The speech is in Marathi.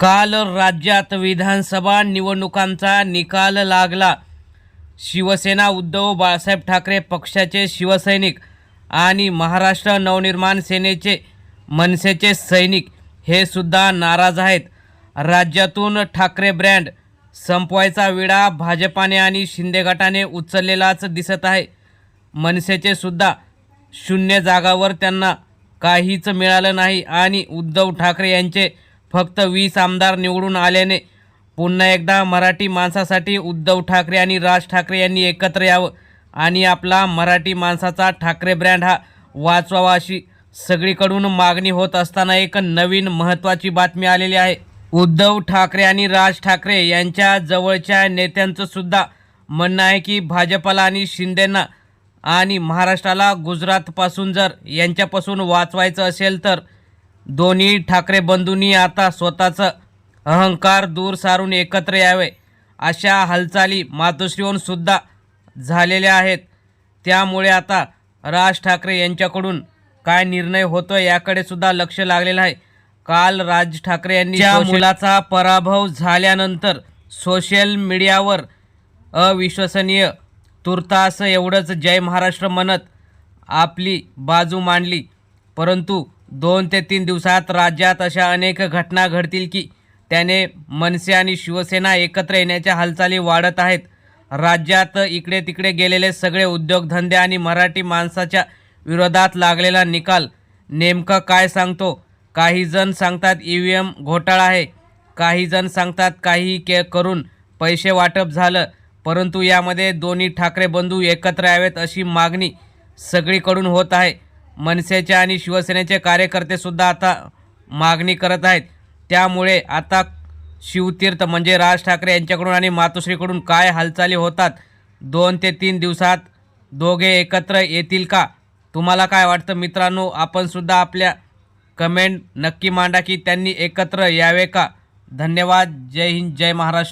काल राज्यात विधानसभा निवडणुकांचा निकाल लागला. शिवसेना उद्धव बाळासाहेब ठाकरे पक्षाचे शिवसैनिक आणि महाराष्ट्र नवनिर्माण सेनेचे मनसेचे सैनिक हे सुद्धा नाराज आहेत. राज्यातून ठाकरे ब्रँड संपवायचा विडा भाजपाने आणि शिंदे गटाने उचललेलाच दिसत आहे. मनसेचे सुद्धा शून्य जागावर त्यांना काहीच मिळालं नाही आणि उद्धव ठाकरे यांचे फक्त वीस आमदार निवडून आल्याने पुन्हा एकदा मराठी माणसासाठी उद्धव ठाकरे आणि राज ठाकरे यांनी एकत्र यावं आणि आपला मराठी माणसाचा ठाकरे ब्रँड हा वाचवावा अशी सगळीकडून मागणी होत असताना एक नवीन महत्त्वाची बातमी आलेली आहे. उद्धव ठाकरे आणि राज ठाकरे यांच्या जवळच्या नेत्यांचं सुद्धा म्हणणं आहे की भाजपला आणि शिंदेंना आणि महाराष्ट्राला गुजरातपासून जर यांच्यापासून वाचवायचं असेल तर दोन्ही ठाकरे बंधूंनी आता स्वतःचं अहंकार दूर सारून एकत्र यावे. अशा हालचाली मातोश्रीहून सुद्धा झालेल्या आहेत. त्यामुळे आता राज ठाकरे यांच्याकडून काय निर्णय होतो याकडे सुद्धा लक्ष लागलेलं आहे. काल राज ठाकरे यांनी त्या मुलाचा पराभव झाल्यानंतर सोशल मीडियावर अविश्वसनीय तुर्तास एवढंच जय महाराष्ट्र म्हणत आपली बाजू मांडली. परंतु दोन ते तीन दिवसात राज्यात अशा अनेक घटना घडतील की त्याने मनसे आणि शिवसेना एकत्र येण्याच्या हालचाली वाढत आहेत. राज्यात इकडे तिकडे गेलेले सगळे उद्योगधंदे आणि मराठी माणसाच्या विरोधात लागलेला निकाल नेमकं काय सांगतो? काही जण सांगतात ई व्ही एम घोटाळा आहे. काही जण सांगतात काही के करून पैसे वाटप झालं. परंतु यामध्ये दोन्ही ठाकरे बंधू एकत्र यावेत अशी मागणी सगळीकडून होत आहे. मनसेचे आणि शिवसेनेचे कार्यकर्ते सुद्धा आता मागणी करत आहेत. त्यामुळे आता शिवतीर्थ म्हणजे राज ठाकरे यांच्याकडून आणि मातोश्रीकडून काय हालचाली होतात? दोन ते तीन दिवसात दोघे एकत्र येतील का? तुम्हाला काय वाटतं? मित्रांनो आपणसुद्धा आपल्या कमेंट नक्की मांडा की त्यांनी एकत्र यावे का? धन्यवाद. जय हिंद जय महाराष्ट्र.